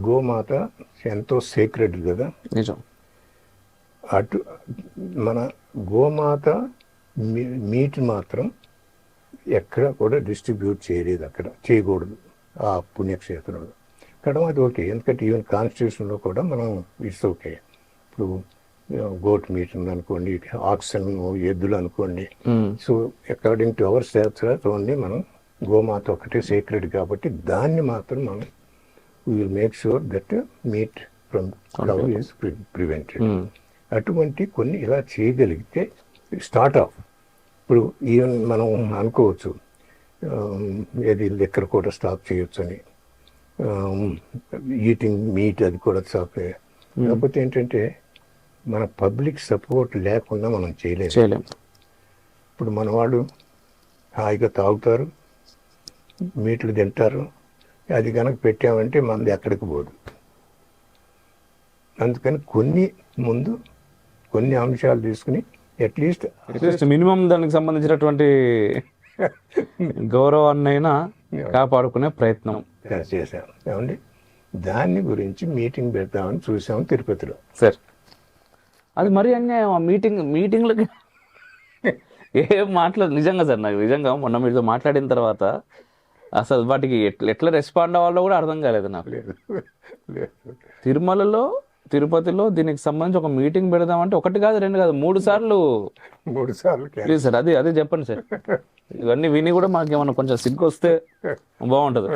గోమాత ఎంతో సీక్రెట్ కదా? నిజం. అటు మన గోమాత మీట్ మాత్రం ఎక్కడ కూడా డిస్ట్రిబ్యూట్ చేయలేదు అక్కడ. చేయకూడదు ఆ పుణ్యక్షేత్రంలో. ఇక్కడ అది ఓకే. ఎందుకంటే ఈవెన్ కాన్స్టిట్యూషన్లో కూడా మనం ఇట్స్ ఓకే ఇప్పుడు గోట్ మీట్ ఉందనుకోండి ఆక్సిజన్ ఎద్దులు అనుకోండి. సో అకార్డింగ్ టు అవర్ శాస్త్రాలు ఓన్లీ మనం గోమాత ఒకటే సీక్రెట్ కాబట్టి దాన్ని మాత్రం మనం will make sure that meat from cow is prevented అటువంటి కొన్ని ఇలా చేయగలిగితే స్టార్ట్ ఆఫ్ ఇప్పుడు ఈవెన్ మనం అనుకోవచ్చు ఆమ్, ఏది లెక్కర్ కూడా స్టాప్ చేయొచ్చు అని ఈటింగ్ మీట్ అది కూడా స్టాప్ కాకపోతే ఏంటంటే మన పబ్లిక్ సపోర్ట్ లేకుండా మనం చేయలేము. చేయలేం. ఇప్పుడు మన వాళ్ళు హాయిగా తాగుతారు మీట్లు తింటారు అది కనుక పెట్టామంటే మనది ఎక్కడికి పోదు. అందుకని కొన్ని ముందు కొన్ని అంశాలు తీసుకుని అట్లీస్ట్ అట్లీస్ట్ మినిమం దానికి సంబంధించినటువంటి గౌరవాన్ని అయినా కాపాడుకునే ప్రయత్నం. చేశాం. ఏమండి? దాని గురించి మీటింగ్ పెడతామని చూసాం తిరుపతిలో. సార్ అది మరీ అన్యాయం. ఆ మీటింగ్ మీటింగ్లకి ఏం మాట్లాడు నిజంగా సార్ నాకు నిజంగా మొన్న మీతో మాట్లాడిన తర్వాత అసలు వాటికి ఎట్లా ఎట్లా రెస్పాండ్ అవ్వాలో కూడా అర్థం కాలేదు నాకు. తిరుమలలో తిరుపతిలో దీనికి సంబంధించి ఒక మీటింగ్ పెడదామంటే ఒకటి కాదు రెండు కాదు మూడు సార్లు. మూడు సార్లు ప్లీజ్ సార్ అది అదే చెప్పండి సార్. ఇవన్నీ విని కూడా మాకు ఏమన్నా కొంచెం సిగ్గు వస్తే బాగుంటుంది.